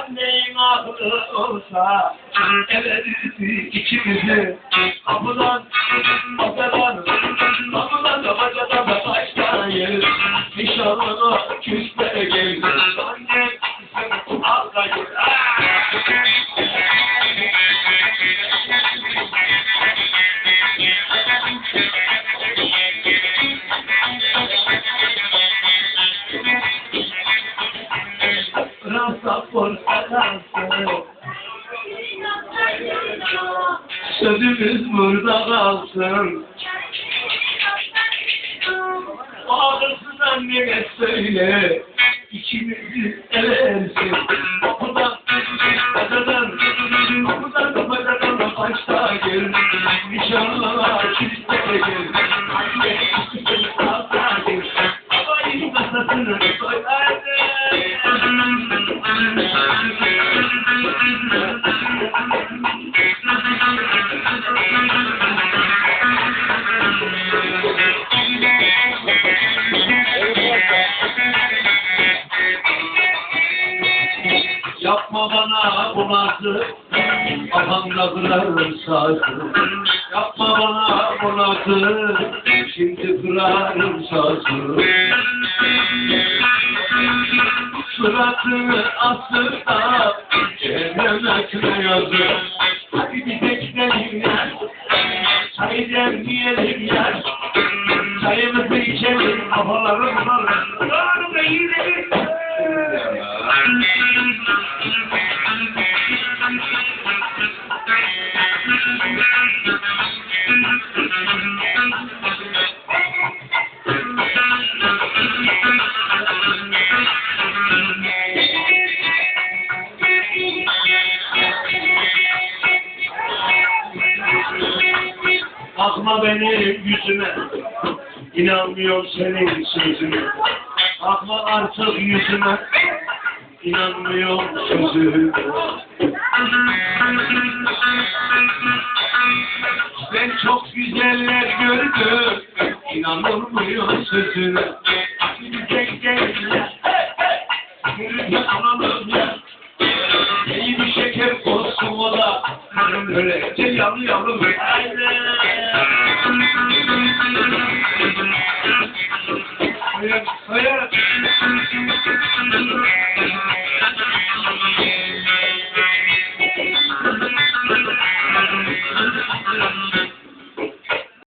Annenin aklı olsa everirdi ikimizi Kapıdan bacadan Kapıdan da bacadan da başlayır Nişanlına küsmeye gelir Anne seni ağlayır por Sözümüz burada kalsın. Ağırsız anneme söyle İkimizi Yapma bana bu nazı Kafamda kırarım sazı Yapma bana bu nazı Şimdi kırarım sazı Suratını asıp da Cehennetine yazı Hadi bir de gidelim ya. Çay demleyelim ya. Çayımızı içelim Kafaları bulalım Doğru be yine Bakma benim yüzüme. İnanmıyorum senin sözüne. Bakma artık yüzüme. İnanmıyorum sözüne. Ben çok güzeller gördüm. İnanılmıyor sözüne. Gidecek geldiler Yürüyün alalım ya İyi bir şeker olsun o da. Öylece yanı yanı böyle Yeah.